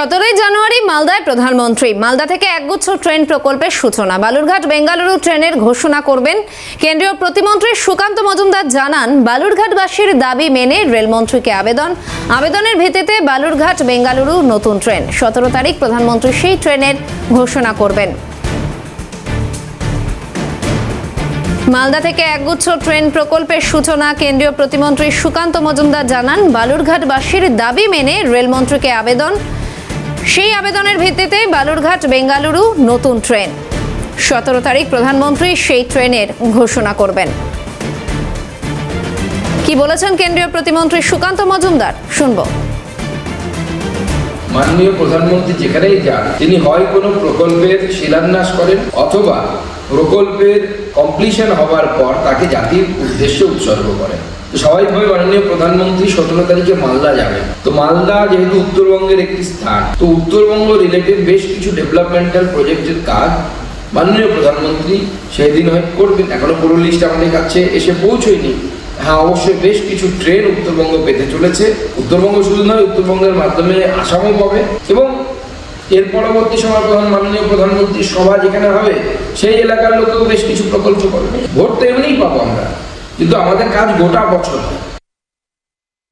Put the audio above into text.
সতেরোই জানুয়ারি মালদায় প্রধানমন্ত্রী। মালদা থেকে একগুচ্ছ ট্রেন প্রকল্পের সূচনা। বালুরঘাট বেঙ্গালুরু ট্রেনের ঘোষণা করবেন। কেন্দ্রীয় প্রতিমন্ত্রী সুকান্ত মজুমদার জানান, বালুরঘাটবাসীর দাবি মেনে রেলমন্ত্রীকে আবেদন। আবেদনের ভিত্তিতে বালুরঘাট বেঙ্গালুরু নতুন ট্রেন। সতেরো তারিখ প্রধানমন্ত্রী সেই ট্রেনের ঘোষণা করবেন। মালদা থেকে একগুচ্ছ ট্রেন প্রকল্পের সূচনা। কেন্দ্রীয় প্রতিমন্ত্রী সুকান্ত মজুমদার জানান, বালুরঘাটবাসীর দাবি মেনে রেলমন্ত্রীকে আবেদন। সেই আবেদনের ভিত্তিতে বালুরঘাট, বেঙ্গালুরু নতুন ট্রেন। সতেরো তারিখ প্রধানমন্ত্রী সেই ট্রেনের ঘোষণা করবেন। কি বলেছেন কেন্দ্রীয় প্রতিমন্ত্রী সুকান্ত মজুমদার? শুনব। মাননীয় প্রধানমন্ত্রী যেখানেই যান, তিনি হয় কোনো প্রকল্পের শিলান্যাস করেন অথবা প্রকল্পের কমপ্লিশন হওয়ার পর তাকে জাতির উদ্দেশ্যে উৎসর্গ করেন। স্বাভাবিকভাবে মাননীয় প্রধানমন্ত্রী সতেরো তারিখে মালদা যাবেন। তো মালদা যেহেতু উত্তরবঙ্গের একটি স্থান, তো উত্তরবঙ্গ রিলেটেড বেশ কিছু ডেভেলপমেন্টাল প্রজেক্টের কাজ মাননীয় প্রধানমন্ত্রী সেদিন হয় করবেন। এখনও পুরো লিস্ট আমাদের কাছে এসে পৌঁছয়নি। হ্যাঁ অবশ্যই বেশ কিছু ট্রেন উত্তরবঙ্গ পেতে চলেছে। উত্তরবঙ্গ শুধু নয়, উত্তরবঙ্গের মাধ্যমে আসামও পাবে। এবং এর পরবর্তী সময় প্রধান মাননীয় প্রধানমন্ত্রীর সভা যেখানে হবে, সেই এলাকার লোকেও বেশ কিছু প্রকল্প করবে। ভোট তো এমনিই পাবো আমরা। কিন্তু আমাদের কাজ গোটা বছর।